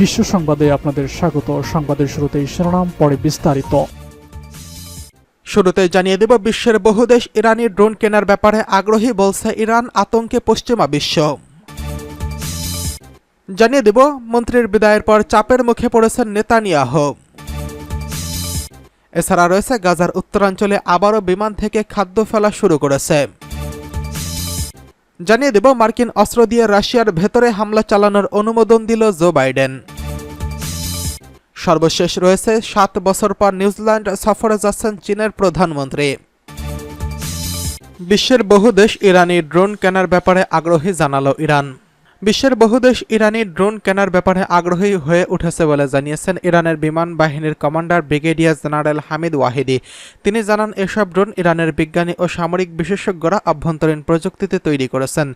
বিশ্ব সংবাদে আপনাদের স্বাগত। সংবাদের শুরুতেই শিরোনাম, পরে বিস্তারিত। শুরুতে জানিয়ে দেব, বিশ্বের বহু দেশ ইরানি ড্রোন কেনার ব্যাপারে আগ্রহী বলছে ইরান আতঙ্কে পশ্চিমা বিশ্ব। জানিয়ে দেব, মন্ত্রীর বিদায়ের পর চাপের মুখে পড়েছেন নেতানিয়াহ। এছাড়া রয়েছে, গাজার উত্তরাঞ্চলে আবারও বিমান থেকে খাদ্য ফেলা শুরু করেছে। জানিয়ে দেব, মার্কিন অস্ত্র দিয়ে রাশিয়ার ভেতরে হামলা চালানোর অনুমোদন দিল জো বাইডেন। সর্বশেষ রয়েছে সাত বছর পর নিউজিল্যান্ড সফরে যাচ্ছেন চীনের প্রধানমন্ত্রী। বিশ্বের বহু দেশ ইরানি ড্রোন কেনার ব্যাপারে আগ্রহী জানালো ইরান। বিশ্বের বহু দেশ ইরানি ড্রোন কেনার ব্যাপারে আগ্রহী হয়ে উঠেছে বলে জানিয়েছেন ইরানের বিমান বাহিনীর commander brigadier general Hamid Vahidi. তিনি জানান, এসব ড্রোন ইরানের বিজ্ঞানী ও সামরিক বিশেষজ্ঞরা অভ্যন্তরীণ প্রযুক্তিতে তৈরি করেছেন।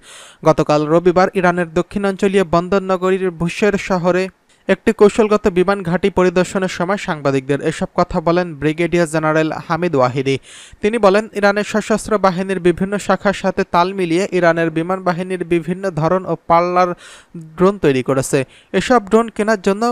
গতকাল রবিবার ইরানের দক্ষিণাঞ্চলীয় বন্দর নগরীর ভুশের শহরে একটি কৌশলগত বিমান ঘাঁটি পরিদর্শনের সময় সাংবাদিকদের এসব কথা বলেন ব্রিগেডিয়ার জেনারেল হামিদ ওয়াহিদি। তিনি বলেন, ইরানের সশস্ত্র বাহিনীর বিভিন্ন শাখার সাথে তাল মিলিয়ে ইরানের বিমান বাহিনীর বিভিন্ন ধরন ও পাল্লার ড্রোন তৈরি করেছে। এসব ড্রোন কেনার জন্য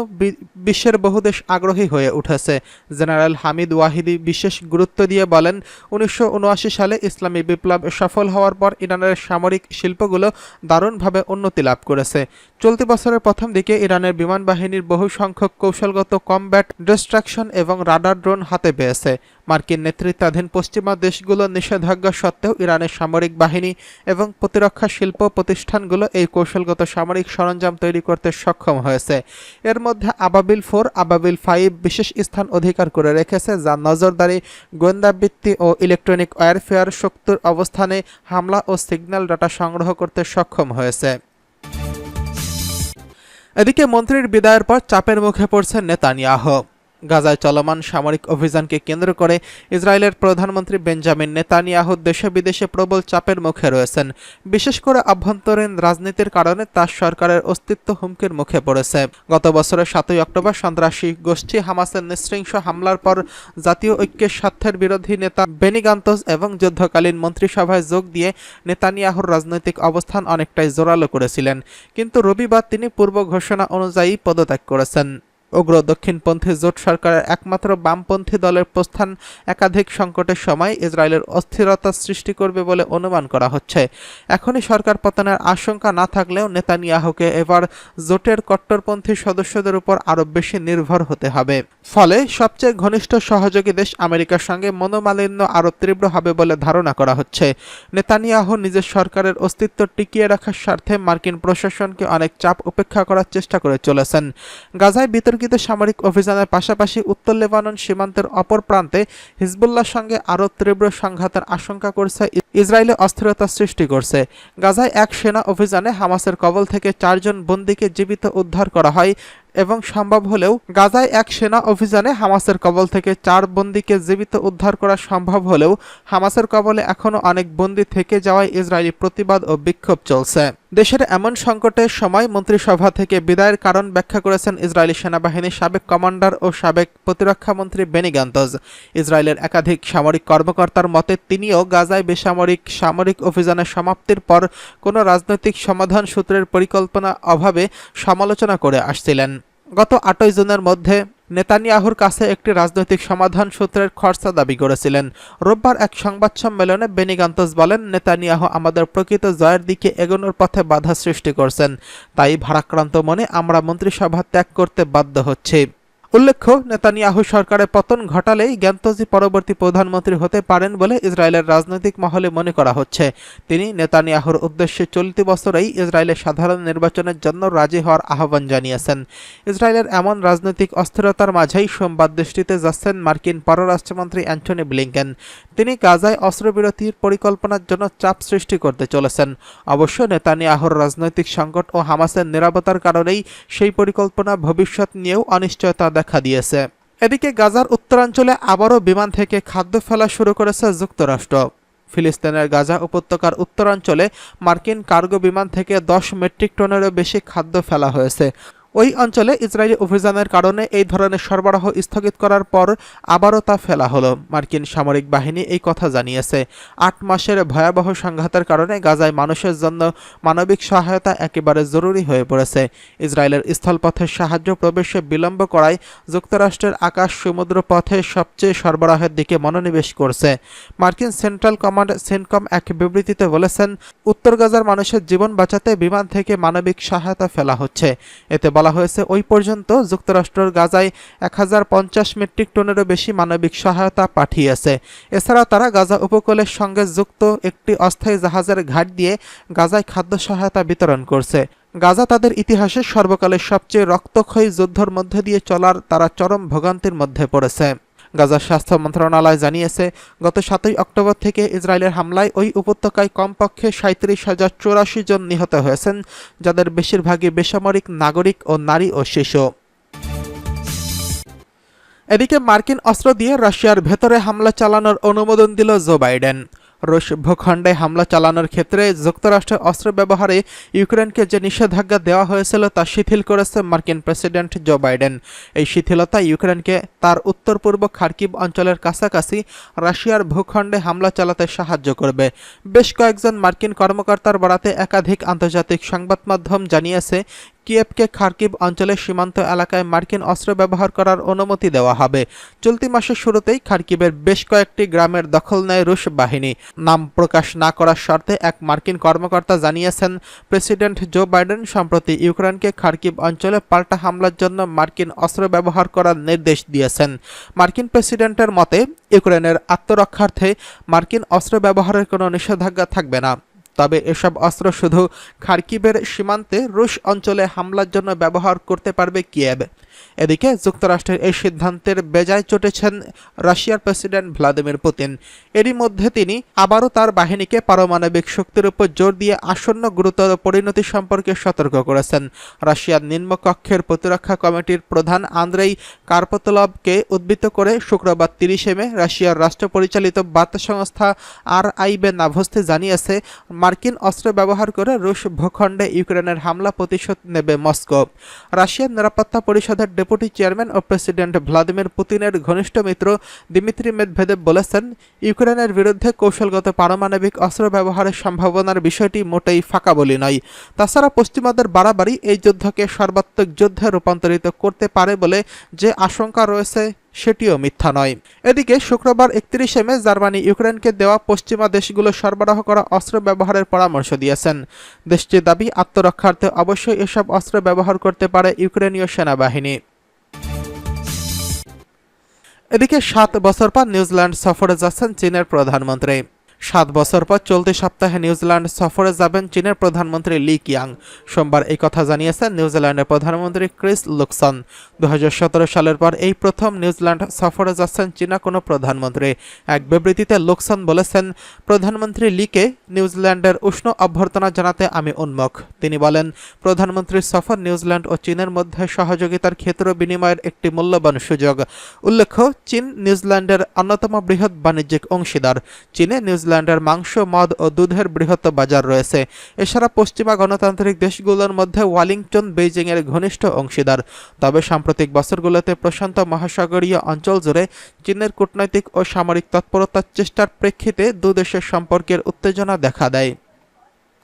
বিশ্বের বহু দেশ আগ্রহী হয়ে উঠেছে। জেনারেল হামিদ ওয়াহিদি বিশেষ গুরুত্ব দিয়ে বলেন, উনিশশো উনআশি সালে ইসলামী বিপ্লব সফল হওয়ার পর ইরানের সামরিক শিল্পগুলো দারুণভাবে উন্নতি লাভ করেছে। চলতি বছরের প্রথম দিকে ইরানের বিমান বাহিনীর বহু সংখ্যক কৌশলগত কমব্যাট ডিস্ট্রাকশন এবং রাডার ড্রোন হাতে পেয়েছে। মার্কিন নেতৃত্বাধীন পশ্চিমা দেশগুলোর নিষেধাজ্ঞা সত্ত্বেও ইরানের সামরিক বাহিনী এবং প্রতিরক্ষা শিল্প প্রতিষ্ঠানগুলো এই কৌশলগত সামরিক সরঞ্জাম তৈরি করতে সক্ষম হয়েছে। এর মধ্যে আবাবিল ফোর আবাবিল ফাইভ বিশেষ স্থান অধিকার করে রেখেছে, যা নজরদারি, গোয়েন্দাবৃত্তি ও ইলেকট্রনিক ওয়ারফেয়ার শক্তির অবস্থানে হামলা ও সিগন্যাল ডাটা সংগ্রহ করতে সক্ষম হয়েছে। এদিকে মন্ত্রীর বিদায়ের পর চাপের মুখে পড়ছেন নেতানিয়াহ। গাজায় চলমান সামরিক অভিযানকে কেন্দ্র করে ইসরায়েলের প্রধানমন্ত্রী বেঞ্জামিন নেতানিয়াহু দেশে বিদেশে প্রবল চাপের মুখে রয়েছেন। বিশেষ করে আভ্যন্তরীণ রাজনীতির কারণে তার সরকারের অস্তিত্ব হুমকির মুখে পড়েছে। গত বছরের সাতই অক্টোবর সন্ত্রাসী গোষ্ঠী হামাসের নৃশংস হামলার পর জাতীয় ঐক্যের স্বার্থের বিরোধী নেতা বেনিগান্তস এবং যুদ্ধকালীন মন্ত্রিসভায় যোগ দিয়ে নেতানিয়াহুর রাজনৈতিক অবস্থান অনেকটাই জোরালো করেছিলেন। কিন্তু রবিবার তিনি পূর্ব ঘোষণা অনুযায়ী পদত্যাগ করেছেন। উগ্র দক্ষিণপন্থী জোট সরকারের একমাত্র বামপন্থী দলের প্রস্থান একাধিক সংকটের সময় ইসরায়েলের অস্থিরতা সৃষ্টি করবে বলে অনুমান করা হচ্ছে। এখনই সরকার পতনের আশঙ্কা না থাকলেও নেতানিয়াহুকে এবার জোটের কট্টরপন্থী সদস্যদের উপর আরও বেশি নির্ভর হতে হবে। ফলে সবচেয়ে ঘনিষ্ঠ সহযোগী দেশ আমেরিকার সঙ্গে মনোমালিন্য আরও তীব্র হবে বলে ধারণা করা হচ্ছে। নেতানিয়াহু নিজের সরকারের অস্তিত্ব টিকিয়ে রাখার স্বার্থে মার্কিন প্রশাসনকে অনেক চাপ উপেক্ষা করার চেষ্টা করে চলেছেন। গাজায় বিতর্কিত সামরিক অভিযানের পাশাপাশি উত্তর লেবানন সীমান্তের অপর প্রান্তে হিজবুল্লাহর সঙ্গে আরও তীব্র সংঘাতের আশঙ্কা করছে ইসরায়েলে অস্থিরতা সৃষ্টি করছে। গাজায় এক সেনা অভিযানে হামাসের কবল থেকে চারজন বন্দীকে জীবিত উদ্ধার করা হয় এবং সম্ভব হলেও গাজায় এক সেনা অভিযানে হামাসের কবল থেকে চার বন্দীকে জীবিত উদ্ধার করা সম্ভব হলেও হামাসের কবলে এখনও অনেক বন্দী থেকে যাওয়ায় ইসরায়েলি প্রতিবাদ ও বিক্ষোভ চলছে। দেশের এমন সংকটের সময় মন্ত্রিসভা থেকে বিদায়ের কারণ ব্যাখ্যা করেছেন ইসরায়েলি সেনাবাহিনীর সাবেক কমান্ডার ও সাবেক প্রতিরক্ষা মন্ত্রী বেনি গান্তজ। ইসরায়েলের একাধিক সামরিক কর্মকর্তার মতে, তিনিও গাজায় বেসামরিক সামরিক অভিযানের সমাপ্তির পর কোনো রাজনৈতিক সমাধান সূত্রের পরিকল্পনা অভাবে সমালোচনা করে আসছিলেন। গত আটই জুনের মধ্যে নেতানিয়াহুর কাছে একটি রাজনৈতিক সমাধান সূত্রের খরচা দাবি করেছিলেন। রোববার এক সংবাদ সম্মেলনে বেনিগান্তস বলেন, নেতানিয়াহু আমাদের প্রকৃত জয়ের দিকে এগোনোর পথে বাধা সৃষ্টি করছেন। তাই ভারাক্রান্ত মনে আমরা মন্ত্রিসভা ত্যাগ করতে বাধ্য হচ্ছি। উল্লেখ্য, নেতানিয়াহু সরকারের পতন ঘটালেই গ্যান্তজি পরবর্তী প্রধানমন্ত্রী হতে পারেন বলে ইসরায়েলের রাজনৈতিক মহলে মনে করা হচ্ছে। তিনি নেতানিয়াহুর উদ্দেশ্যে চলতি বছরেই ইসরায়েলের সাধারণ নির্বাচনের জন্য রাজি হওয়ার আহ্বান জানিয়েছেন। ইসরায়েলের এমন রাজনৈতিক অস্থিরতার মাঝেই সোমবার দেশটিতে যাচ্ছেন মার্কিন পররাষ্ট্রমন্ত্রী অ্যান্টনি ব্লিংকেন। তিনি গাজায় অস্ত্রবিরতির পরিকল্পনার জন্য চাপ সৃষ্টি করতে চলেছেন। অবশ্য নেতানিয়াহুর রাজনৈতিক সংকট ও হামাসের নিরাপত্তার কারণেই সেই পরিকল্পনা ভবিষ্যৎ নিয়েও অনিশ্চয়তা দেখা দিয়েছে। এদিকে গাজার উত্তরাঞ্চলে আবারও বিমান থেকে খাদ্য ফেলা শুরু করেছে যুক্তরাষ্ট্র। ফিলিস্তিনের গাজা উপত্যকার উত্তরাঞ্চলে মার্কিন কার্গো বিমান থেকে দশ মেট্রিক টনেরও বেশি খাদ্য ফেলা হয়েছে। ওই অঞ্চলে ইসরায়েলি অভিযানের কারণে এই ধরনের সরবরাহ স্থগিত করার পর আবারও তা ফেলা হলো। মার্কিন সামরিক বাহিনী এই কথা জানিয়েছে। আট মাসের ভয়াবহ সংঘাতের কারণে গাজায় মানুষের জন্য মানবিক সহায়তা একেবারে জরুরি হয়ে পড়েছে। ইসরায়েলের স্থলপথের সাহায্য প্রবেশে বিলম্ব করায় যুক্তরাষ্ট্রের আকাশ সমুদ্র পথে সবচেয়ে সরবরাহের দিকে মনোনিবেশ করছে। মার্কিন সেন্ট্রাল কমান্ড সেনকম এক বিবৃতিতে বলেছেন, উত্তর গাজার মানুষের জীবন বাঁচাতে বিমান থেকে মানবিক সহায়তা ফেলা হচ্ছে। এতে বলা হয়েছে, ওই পর্যন্ত যুক্তরাষ্ট্রের গাজায় এক হাজার পঞ্চাশ মেট্রিক টনেরও বেশি মানবিক সহায়তা পাঠিয়েছে। এছাড়াও তারা গাজা উপকূলের সঙ্গে যুক্ত একটি অস্থায়ী জাহাজের ঘাট দিয়ে গাজায় খাদ্য সহায়তা বিতরণ করছে। গাজা তাদের ইতিহাসে সর্বকালের সবচেয়ে রক্তক্ষয়ী যুদ্ধর মধ্যে দিয়ে চলার তারা চরম ভোগান্তির মধ্যে পড়েছে। গাজার স্বাস্থ্য মন্ত্রণালয় জানিয়েছে, গত সাতই অক্টোবর থেকে ইসরায়েলের হামলায় ওই উপত্যকায় কমপক্ষে সাঁত্রিশ হাজার চৌরাশি জন নিহত হয়েছেন, যাদের বেশিরভাগই বেসামরিক নাগরিক ও নারী ও শিশু। এদিকে মার্কিন অস্ত্র দিয়ে রাশিয়ার ভেতরে হামলা চালানোর অনুমোদন দিল জো বাইডেন। রুশ ভূখণ্ডে হামলা চালানোর ক্ষেত্রে যুক্তরাষ্ট্রের অস্ত্র ব্যবহারে ইউক্রেনকে যে নিষেধাজ্ঞা দেওয়া হয়েছিল তা শিথিল করেছে মার্কিন প্রেসিডেন্ট জো বাইডেন। এই শিথিলতা ইউক্রেনকে তার উত্তর পূর্ব খার্কিব অঞ্চলের কাছাকাছি রাশিয়ার ভূখণ্ডে হামলা চালাতে সাহায্য করবে। বেশ কয়েকজন মার্কিন কর্মকর্তার বরাতে একাধিক আন্তর্জাতিক সংবাদ মাধ্যম জানিয়েছে কিয়েভকে খার্কিব অঞ্চলের সীমান্ত এলাকায় মার্কিন অস্ত্র ব্যবহার করার অনুমতি দেওয়া হবে। চলতি মাসের শুরুতেই খার্কিবের বেশ কয়েকটি গ্রামের দখল নেয় রুশ বাহিনী। নাম প্রকাশ না করার শর্তে এক মার্কিন কর্মকর্তা জানিয়েছেন, প্রেসিডেন্ট জো বাইডেন সম্প্রতি ইউক্রেনকে খার্কিব অঞ্চলে পাল্টা হামলার জন্য মার্কিন অস্ত্র ব্যবহার করার নির্দেশ দিয়েছেন। মার্কিন প্রেসিডেন্টের মতে, ইউক্রেনের আত্মরক্ষার্থে মার্কিন অস্ত্র ব্যবহারের কোনো নিষেধাজ্ঞা থাকবে না। তবে এসব অস্ত্র শুধু খার্কিবের সীমান্তে রুশ অঞ্চলে হামলার জন্য ব্যবহার করতে পারবে কিয়েভ এদিকে যুক্তরাষ্ট্রের এই সিদ্ধান্তের বেজায় চটেছেন রাশিয়ার প্রেসিডেন্ট ভ্লাদিমির পুতিন। এরই মধ্যে তিনি আবারও তার বাহিনীকে পারমাণবিক শক্তির উপর জোর দিয়ে আসন্ন গুরুতর পরিণতি সম্পর্কে সতর্ক করেছেন। রাশিয়ার নিম্নকক্ষের প্রতিরক্ষা কমিটির প্রধান আন্দ্রেই কার্পতলভকে উদ্বৃত্ত করে শুক্রবার তিরিশে মে রাশিয়ার রাষ্ট্র পরিচালিত বার্তা সংস্থা আর আইবে নাভস্তে জানিয়েছে মার্কিন অস্ত্র ব্যবহার করে রুশ ভূখণ্ডে ইউক্রেনের হামলা প্রতিশোধ নেবে মস্কো। রাশিয়ার নিরাপত্তা পরিষদের ডেপুটি চেয়ারম্যান ও প্রেসিডেন্ট ভ্লাদিমির পুতিনের ঘনিষ্ঠ মিত্র দিমিত্রি মেদভেদেব বলেছেন, ইউক্রেনের বিরুদ্ধে কৌশলগত পারমাণবিক অস্ত্র ব্যবহারের সম্ভাবনার বিষয়টি মোটেই ফাঁকা বলি নয়। তাছাড়া পশ্চিমাদের বাড়াবাড়ি এই যুদ্ধকে সর্বাত্মক যুদ্ধে রূপান্তরিত করতে পারে বলে যে আশঙ্কা রয়েছে সেটিও মিথ্যা নয়। এদিকে শুক্রবার একত্রিশে মে জার্মানি ইউক্রেনকে দেওয়া পশ্চিমা দেশগুলো সরবরাহ করা অস্ত্র ব্যবহারের পরামর্শ দিয়েছেন। দেশটির দাবি, আত্মরক্ষার্থে অবশ্যই এসব অস্ত্র ব্যবহার করতে পারে ইউক্রেনীয় সেনাবাহিনী। এদিকে সাত বছর পর নিউজিল্যান্ড সফরে যাচ্ছেন চীনের প্রধানমন্ত্রী। সাত বছর পর চলতি সপ্তাহে নিউজিল্যান্ড সফরে যাবেন চীনের প্রধানমন্ত্রী লি কিয়াং। সোমবার এই কথা জানিয়েছেন নিউজিল্যান্ডের প্রধানমন্ত্রী ক্রিস লুকসন। দু সালের পর এই প্রথম নিউজিল্যান্ড সফরে যাচ্ছেন চীনা কোনো প্রধানমন্ত্রী। এক বিবৃতিতে লুকসন বলেছেন, প্রধানমন্ত্রী লিকে নিউজিল্যান্ডের উষ্ণ অভ্যর্থনা জানাতে আমি উন্মুখ। তিনি বলেন, প্রধানমন্ত্রীর সফর নিউজিল্যান্ড ও চীনের মধ্যে সহযোগিতার ক্ষেত্র বিনিময়ের একটি মূল্যবান সুযোগ। উল্লেখ্য, চীন নিউজিল্যান্ডের অন্যতম বৃহৎ বাণিজ্যিক অংশীদার। চীনে নিউজিল্যান্ডের মাংস, মদ ও দুধের বৃহৎ বাজার রয়েছে। এছাড়া পশ্চিমা গণতান্ত্রিক দেশগুলোর মধ্যে ওয়ালিংটন, বেইজিংয়ের ঘনিষ্ঠ অংশীদার। তবে সাম্প্রতিক বছরগুলোতে প্রশান্ত মহাসাগরীয় অঞ্চল জুড়ে চীনের কূটনৈতিক ও সামরিক তৎপরতার চেষ্টার প্রেক্ষিতে দুদেশের সম্পর্কের উত্তেজনা দেখা দেয়।